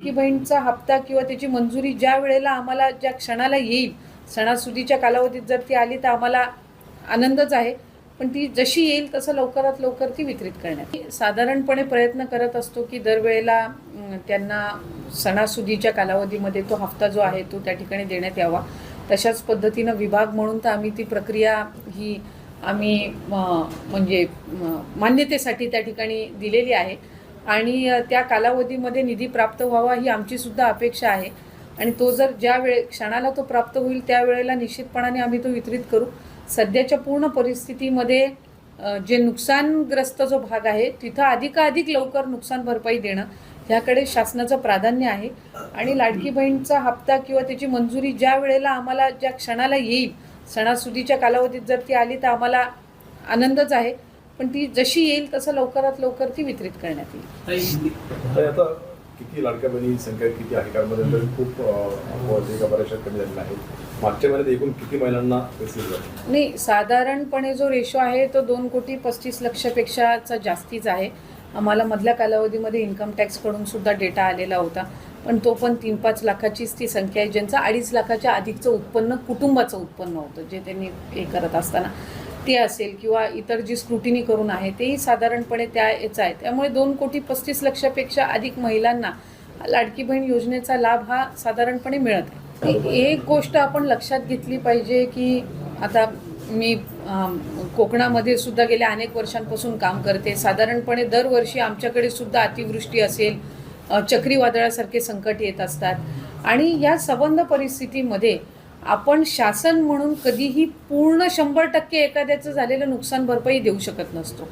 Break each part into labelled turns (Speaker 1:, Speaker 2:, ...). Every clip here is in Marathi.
Speaker 1: की बहीणचा हप्ता किंवा त्याची मंजुरी ज्या वेळेला आम्हाला ज्या क्षणाला येईल सणासुदीच्या कालावधीत जर ती आली तर आम्हाला आनंदच आहे. पण ती जशी येईल तसं लवकरात लवकर ती वितरित करण्यात साधारणपणे प्रयत्न करत असतो की दरवेळेला त्यांना सणासुदीच्या कालावधीमध्ये तो हप्ता जो आहे तो त्या ठिकाणी देण्यात यावा. तशाच पद्धतीनं विभाग म्हणून तर आम्ही ती प्रक्रिया ही आम्ही म्हणजे मान्यतेसाठी त्या ठिकाणी दिलेली आहे. आणि त्या कालावधीमध्ये निधी प्राप्त व्हावा ही आमची सुद्धा अपेक्षा आहे. आणि तो जर ज्या वेळे क्षणाला तो प्राप्त होईल त्यावेळेला निश्चितपणाने आम्ही तो वितरित करू. सध्याच्या पूर्ण परिस्थितीमध्ये जे नुकसानग्रस्त जो भाग आहे तिथं अधिकाधिक लवकर नुकसान भरपाई देणं ह्याकडे शासनाचं प्राधान्य आहे. आणि लाडकी बहीणचा हप्ता किंवा त्याची मंजुरी ज्या वेळेला आम्हाला ज्या क्षणाला येईल सणासुदीच्या कालावधीत जर ती आली तर आम्हाला आनंदच आहे. पण ती जशी येईल तसं लवकरात लवकर ती वितरित करण्यात येईल.
Speaker 2: आता किती लाडक्या बहिणी संख्या किती आहे? कारण मध्ये खूप बऱ्याचशा कमी झालेल्या आहेत. मागच्या महिन्यात एकूण किती महिलांना
Speaker 1: नाही साधारणपणे जो रेशो आहे तो दोन कोटी पस्तीस लक्षापेक्षाचा जास्तीच आहे. आम्हाला मधल्या कालावधीमध्ये इन्कम टॅक्सकडून सुद्धा डेटा आलेला होता. पण तो पण तीन पाच लाखाचीच ती संख्या आहे ज्यांचं अडीच लाखाच्या अधिकचं उत्पन्न कुटुंबाचं उत्पन्न होतं जे त्यांनी हे करत असताना. ते असेल किंवा इतर जी स्क्रुटिनी करून आहे तेही साधारणपणे त्या याचं आहे. त्यामुळे दोन कोटी पस्तीस लक्षापेक्षा अधिक महिलांना लाडकी बहीण योजनेचा लाभ हा साधारणपणे मिळत आहे. एक गोष्ट आपण लक्षात घेतली पाहिजे की आता मी कोकणामध्ये सुद्धा गेल्या अनेक वर्षांपासून काम करते. साधारणपणे दरवर्षी आमच्याकडे सुद्धा अतिवृष्टी असेल चक्रीवादळासारखे संकट येत असतात. आणि या संबंध परिस्थितीमध्ये आपण शासन म्हणून कधीही पूर्ण शंभर टक्के एखाद्याचं झालेलं नुकसान भरपाई देऊ शकत नसतो.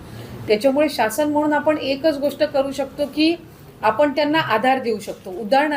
Speaker 1: त्याच्यामुळे शासन म्हणून आपण एकच गोष्ट करू शकतो की आपण त्यांना आधार देऊ शकतो. उदाहरण